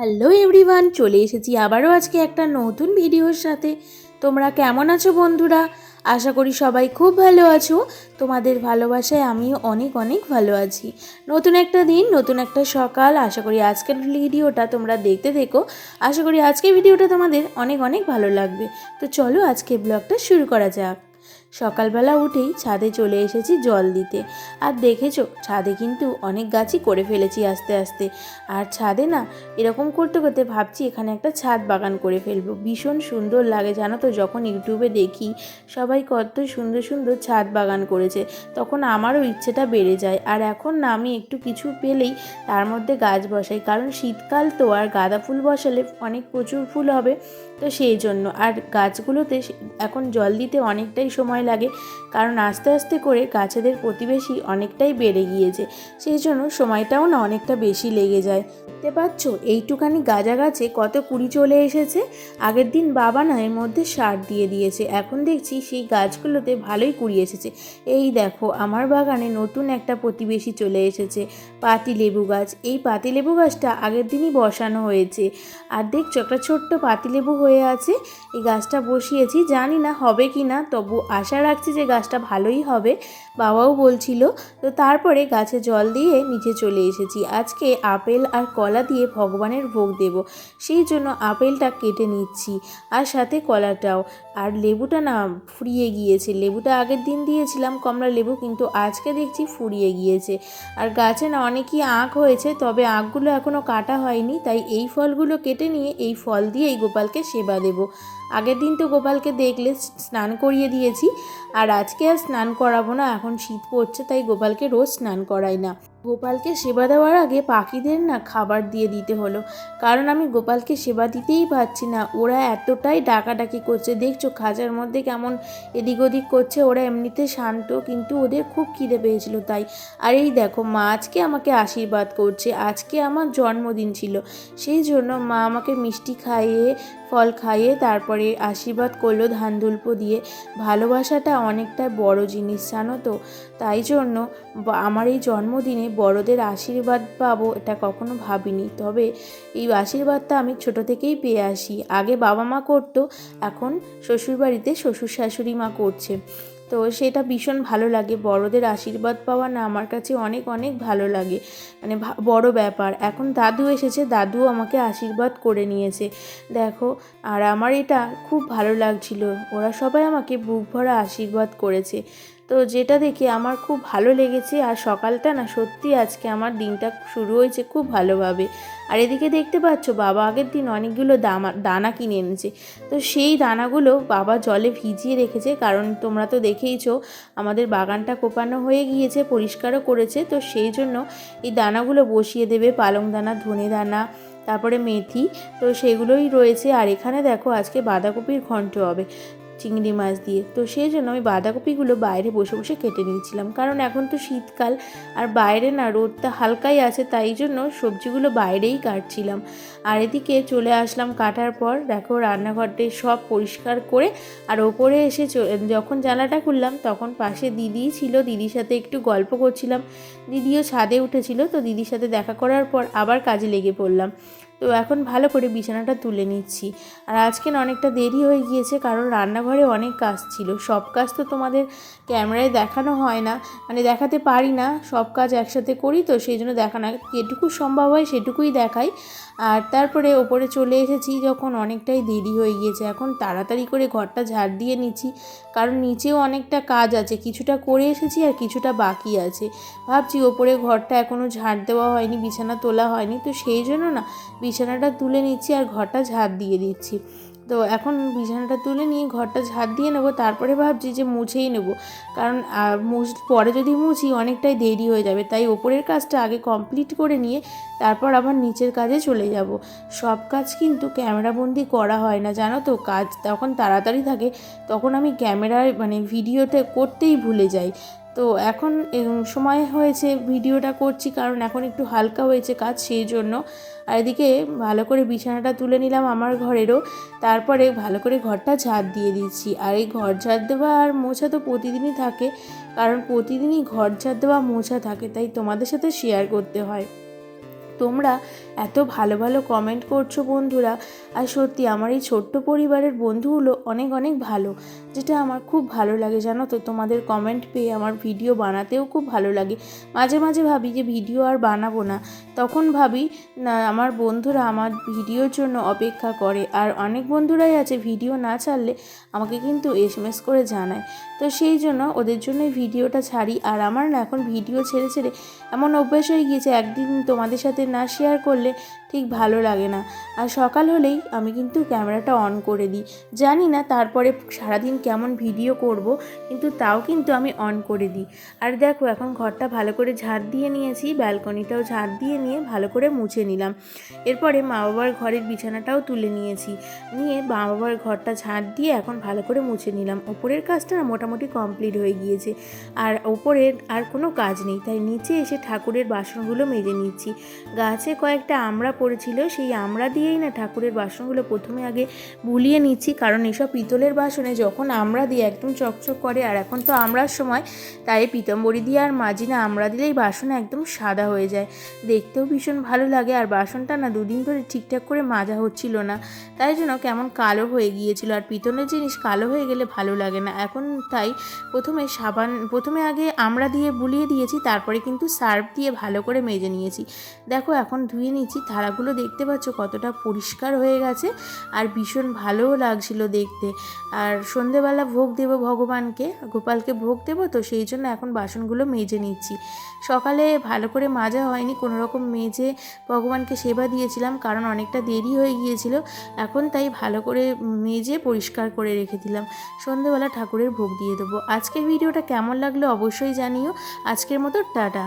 Hello everyone, চলে এসেছি আবারও আজকে একটা নতুন ভিডিওর সাথে। তোমরা কেমন আছো বন্ধুরা? আশা করি সবাই খুব ভালো আছো। তোমাদের ভালোবাসায় আমিও অনেক অনেক ভালো আছি। নতুন একটা দিন, নতুন একটা সকাল। আশা করি আজকের ভিডিওটা তোমরা দেখতে দেখো আশা করি আজকের ভিডিওটা তোমাদের অনেক অনেক ভালো লাগবে। তো চলো আজকে ব্লগটা শুরু করা যাক। সকালবেলা উঠেই ছাদে চলে এসেছি জল দিতে। আর দেখেছ, ছাদে কিন্তু অনেক গাছই করে ফেলেছি আস্তে আস্তে। আর ছাদে না, এরকম করতে করতে ভাবছি এখানে একটা ছাদ বাগান করে ফেলব। ভীষণ সুন্দর লাগে, জানো তো, যখন ইউটিউবে দেখি, সবাই কত সুন্দর সুন্দর ছাদ বাগান করেছে, তখন আমারও ইচ্ছেটা বেড়ে যায়। আর এখন না, আমি একটু কিছু পেলেই তার মধ্যে গাছ বসাই, কারণ শীতকাল তো, আর গাঁদা ফুল বসালে অনেক প্রচুর ফুল হবে। তো সেই জন্য। আর গাছগুলোতে এখন জল দিতে অনেকটাই সময় লাগে, কারণ আস্তে আস্তে করে গাছেদের প্রতিবেশী অনেকটাই বেড়ে গিয়েছে। সেই জন্য সময়টাও না অনেকটা বেশি লেগে যায়। দেখতে পাচ্ছ, এইটুখানি গাজা গাছে কত কুড়ি চলে এসেছে। আগের দিন বাবা না এর মধ্যে সার দিয়ে দিয়েছে। এখন দেখছি সেই গাছগুলোতে ভালোই কুড়ি এসেছে। এই দেখো, আমার বাগানে নতুন একটা প্রতিবেশী চলে এসেছে পাতি লেবু গাছ। এই পাতি লেবু গাছটা আগের দিনই বসানো হয়েছে। আর দেখছ, একটা ছোট্ট পাতিলেবু হয়ে আছে। এই গাছটা বসিয়েছি, জানি না হবে কি না, তবু আশা রাখছি যে গাছটা ভালোই হবে, বাবাও বলছিল। তো তারপরে গাছে জল দিয়ে নিচে চলে এসেছি। আজকে আপেল আর কলা দিয়ে ভগবানের ভোগ দেব, সেই জন্য আপেলটা কেটে নিচ্ছি আর সাথে কলাটাও। আর লেবুটা না ফুরিয়ে গিয়েছে, লেবুটা আগের দিন দিয়েছিলাম কমলা লেবু, কিন্তু আজকে দেখছি ফুরিয়ে গিয়েছে। আর গাছে না অনেকই আঁক হয়েছে, তবে আঁকগুলো এখনও কাটা হয়নি, তাই এই ফলগুলো কেটে নিয়ে এই ফল দিয়ে এই গোপালকে সেবা দেব। আগের দিন তো গোপালকে দেখলে স্নান করিয়ে দিয়েছি। আর আজকে আর স্নান করাবো না, এখন শীত পড়ছে, তাই গোপালকে রোজ স্নান করাই না। গোপালকে সেবা দেওয়ার আগে পাখিদের না খাবার দিয়ে দিতে হলো। কারণ আমি গোপালকে সেবা দিতেই পারছি না, ওরা এতটাই ডাকাডাকি করছে। দেখছ খাঁচার মধ্যে কেমন এদিক ওদিক করছে, ওরা এমনিতে শান্ত, কিন্তু ওদের খুব খিদে পেয়েছিল তাই। আর এই দেখো, মা আজকে আমাকে আশীর্বাদ করছে, আজকে আমার জন্মদিন ছিল। সেই জন্য মা আমাকে মিষ্টি খাইয়ে, ফল খাইয়ে তারপরে আশীর্বাদ করল ধান ধুলপো দিয়ে। ভালোবাসাটা অনেকটা বড় জিনিস, জানো তো? তাই জন্য আমার এই জন্মদিনে বড়দের আশীর্বাদ পাবো এটা কখনো ভাবিনি। তবে এই আশীর্বাদটা আমি ছোট থেকেই পেয়ে আসি। আগে বাবা মা করতো, এখন শ্বশুরবাড়িতে শ্বশুর শাশুড়ি মা করছে। তো সেটা ভীষণ ভালো লাগে। বড়দের আশীর্বাদ পাওয়া না আমার কাছে অনেক অনেক ভালো লাগে। মানে বড় ব্যাপার। এখন দাদু এসেছে দাদু আমাকে আশীর্বাদ করে নিয়েছে। দেখো, আর আমার এটা খুব ভালো লাগছিল। ওরা সবাই আমাকে বুক ভরা আশীর্বাদ করেছে। তো যেটা দেখে আমার খুব ভালো লেগেছে আর সকালটা না সত্যি আজকে আমার দিনটা শুরু হয়েছে খুব ভালোভাবে। আর এদিকে দেখতে পাচ্ছ বাবা আগের দিন অনেকগুলো দামা, দানা কিনে এনেছে। তো সেই দানাগুলো বাবা জলে ভিজিয়ে রেখেছে, কারণ তোমরা তো দেখেইছো আমাদের বাগানটা কোপানো হয়ে গিয়েছে, পরিষ্কারও করেছে। তো সেই জন্য এই দানাগুলো বসিয়ে দেবে, পালং দানা, ধনে দানা, তারপরে মেথি, তো সেগুলোই রয়েছে। আর এখানে দেখো আজকে বাঁধাকপির ঘন্ট হবে। চিংড়ি মাছ দিয়ে। তো সেই জন্য আমি বাঁধাকপিগুলো বাইরে বসে বসে কেটে নিয়েছিলাম। কারণ এখন তো শীতকাল আর বাইরে না রোদটা হালকাই আছে, তাই জন্য সবজিগুলো বাইরেই কাটছিলাম। আর এদিকে চলে আসলাম কাটার পর। দেখো রান্নাঘরটে সব পরিষ্কার করে আর ওপরে এসে যখন জানালাটা খুললাম তখন পাশে দিদি ছিল। দিদির সাথে একটু গল্প করছিলাম। দিদিও ছাদে উঠেছিল, তো দিদির সাথে দেখা করার পর আবার কাজে লেগে পড়লাম। তো এখন ভালো করে বিছানাটা তুলে নিচ্ছি। আর আজকে অনেকটা দেরি হয়ে গিয়েছে, কারণ রান্নাঘরে অনেক কাজ ছিল। সব কাজ তো তোমাদের ক্যামেরায় দেখানো হয় না। মানে দেখাতে পারি না, সব কাজ একসাথে করি তো, সেই জন্য দেখানো যেটুকু সম্ভব হয় সেটুকুই দেখাই। আর তারপরে ওপরে চলে এসেছি যখন অনেকটাই দেরি হয়ে গিয়েছে। এখন তাড়াতাড়ি করে ঘরটা ঝাড় দিয়ে নিচ্ছি, কারণ নিচেও অনেকটা কাজ আছে। কিছুটা করে এসেছি আর কিছুটা বাকি আছে। ভাবছি ওপরে ঘরটা এখনও ঝাড় দেওয়া হয়নি, বিছানা তোলা হয়নি। তো সেই জন্য না বিছানাটা তুলে নিচ্ছি আর ঘরটা ঝাড় দিয়ে দিচ্ছি। তো এখন বিছানাটা তুলে নিয়ে ঘরটা ঝাড় দিয়ে নেব, তারপরে ভাবছি যে মুছেই নেব। কারণ মুছ, পরে যদি মুছি অনেকটাই দেরি হয়ে যাবে, তাই ওপরের কাজটা আগে কমপ্লিট করে নিয়ে তারপর আবার নিচের কাজে চলে যাব। সব কাজ কিন্তু ক্যামেরাবন্দি করা হয় না, জানো তো? কাজ তখন তাড়াতাড়ি থাকে, তখন আমি ক্যামেরায় মানে ভিডিওতে করতেই ভুলে যাই। তো এখন সময় হয়েছে ভিডিওটা করছি, কারণ এখন একটু হালকা হয়েছে কাজ, সেই জন্য। আর এদিকে ভালো করে বিছানাটা তুলে নিলাম আমার ঘরেরও, তারপরে ভালো করে ঘরটা ঝাড় দিয়ে দিচ্ছি আর এই ঘর ঝাড় দেওয়া আর মোছা তো প্রতিদিনই থাকে, কারণ প্রতিদিনই ঘর ঝাড় দেওয়া, মোছা থাকে, তাই তোমাদের সাথে শেয়ার করতে হয়। তোমরা এত ভালো ভালো কমেন্ট করছ বন্ধুরা, আর সত্যি আমার এই ছোট্ট পরিবারের বন্ধুগুলো অনেক অনেক ভালো। যেটা আমার খুব ভালো লাগে, জানো তো? তোমাদের কমেন্ট পেয়ে আমার ভিডিও বানাতেও খুব ভালো লাগে। মাঝে মাঝে ভাবি যে ভিডিও আর বানাবো না। তখন ভাবি, না, আমার বন্ধুরা আমার ভিডিওর জন্য অপেক্ষা করে। আর অনেক বন্ধুরাই আছে ভিডিও না ছাড়লে আমাকে কিন্তু এস এম এস করে জানায়। তো সেই জন্য ওদের জন্য ভিডিওটা ছাড়ি। আর আমার না এখন ভিডিও ছেড়ে ছেড়ে এমন অভ্যাস হয়ে গিয়েছে, একদিন তোমাদের সাথে না শেয়ার করলে ঠিক ভালো লাগে না। আর সকাল হলেই আমি কিন্তু ক্যামেরাটা অন করে দিই। জানি না তারপরে সারাদিন কেমন ভিডিও করব, কিন্তু তাও কিন্তু আমি অন করে দিই। আর দেখো, এখন ঘরটা ভালো করে ঝাড় দিয়ে নিয়েছি, ব্যালকনিটাও ঝাড় দিয়ে নিয়ে ভালো করে মুছে নিলাম। এরপরে মা বাবার ঘরের বিছানাটাও তুলে নিয়েছি। নিয়ে মা বাবার ঘরটা ঝাড় দিয়ে এখন ভালো করে মুছে নিলাম। ওপরের কাজটা মোটামুটি কমপ্লিট হয়ে গিয়েছে। আর ওপরের আর কোনো কাজ নেই। তাই নিচে এসে ঠাকুরের বাসনগুলো মেজে নিচ্ছি। গাছে কয়েকটা আমড়া পড়েছিল সেই আমরা দিয়েই না ঠাকুরের বাসনগুলো প্রথমে আগে বুলিয়ে নিচ্ছি। কারণ এসব পিতলের বাসনে যখন আমরা দিয়ে একদম চকচক করে। আর এখন তো আমড়ার সময়, তাই পিতম্বরি দিয়ে আর মাজি না আমড়া দিলেই বাসন একদম সাদা হয়ে যায়। দেখতেও ভীষণ ভালো লাগে। আর বাসনটা না দুদিন ধরে ঠিকঠাক করে মাজা হচ্ছিল না। তাই জন্য কেমন কালো হয়ে গিয়েছিল। আর পিতলের জিনিস কালো হয়ে গেলে ভালো লাগে না। এখন তাই প্রথমে সাবান, প্রথমে আগে আমরা দিয়ে বুলিয়ে দিয়েছি, তারপরে কিন্তু সার্ফ দিয়ে ভালো করে মেজে নিয়েছি। দেখো, এখন ধুয়ে নিচ্ছি থালাগুলো দেখতে পাচ্ছ, কতটা পরিষ্কার হয়ে গেছে আর ভীষণ ভালোও লাগছিল দেখতে। আর সন্ধেবেলা ভোগ দেবো ভগবানকে, গোপালকে ভোগ দেবো, তো সেই জন্য এখন বাসনগুলো মেজে নিচ্ছি। সকালে ভালো করে মাজা হয়নি কোনো রকম মেজে ভগবানকে সেবা দিয়েছিলাম, কারণ অনেকটা দেরি হয়ে গিয়েছিল। এখন তাই ভালো করে মেজে পরিষ্কার করে রেখে দিলাম। সন্ধেবেলা ঠাকুরের ভোগ দিয়ে দেবো। আজকের ভিডিওটা কেমন লাগল অবশ্যই জানিও। আজকের মতো টাটা।